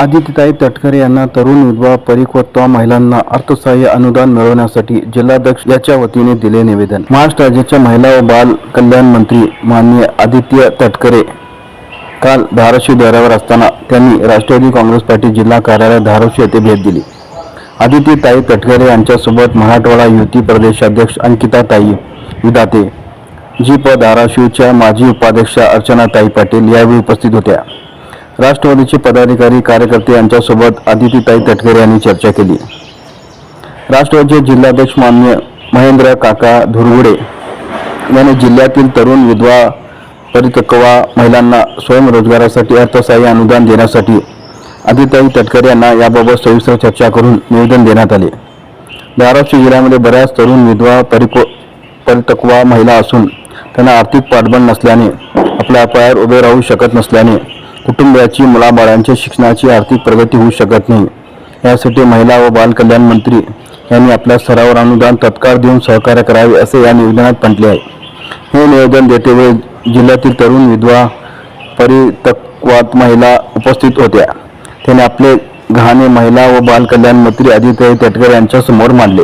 आदित्यताई तटकरे यांना तरुण विधवा परिपक्व महिलांना अर्थसहाय्य अनुदान मिळवण्यासाठी जिल्हाध्यक्ष याच्या वतीने दिले निवेदन. महाराष्ट्र राज्याच्या महिला व बाल कल्याण मंत्री माननीय आदित्य तटकरे काल धाराशिव दौऱ्यावर असताना त्यांनी राष्ट्रवादी काँग्रेस पार्टी जिल्हा कार्यालय धाराशिव येथे भेट दिली. आदित्यताई तटकरे यांच्यासोबत मराठवाडा युती प्रदेशाध्यक्ष अंकिताताई विदाते जी प धाराशिवच्या माजी उपाध्यक्षा अर्चनाताई पाटील यावेळी उपस्थित होत्या. राष्ट्रवादीचे पदाधिकारी कार्यकर्ते यांच्यासोबत आदितीताई तटकरे यांनी चर्चा केली. राष्ट्रवादीचे जिल्हाध्यक्ष मान्य महेंद्र काका धुरगुडे यांनी जिल्ह्यातील तरुण विधवा परितकवा महिलांना स्वयंरोजगारासाठी अर्थसहाय्य अनुदान देण्यासाठी आदिताई तटकरे यांना याबाबत सविस्तर चर्चा करून निवेदन देण्यात आले. धाराशिव जिल्ह्यामध्ये बऱ्याच तरुण विधवा परिको परितकवा महिला असून त्यांना आर्थिक पाठबळ नसल्याने आपल्या पायावर उभे राहू शकत नसल्याने कुटुंबाची मुलाबाळांच्या शिक्षणाची आर्थिक प्रगती होऊ शकत नाही. यासाठी महिला व बालकल्याण मंत्री यांनी आपल्या स्तरावर अनुदान तत्काळ देऊन सहकार्य करावे असे या निवेदनात म्हटले आहे. हे निवेदन देतेवेळी जिल्ह्यातील तरुण विधवा परितक्वात महिला उपस्थित होत्या. त्याने आपले गहाणे महिला व बालकल्याण मंत्री आदित्य तटकर यांच्यासमोर मांडले.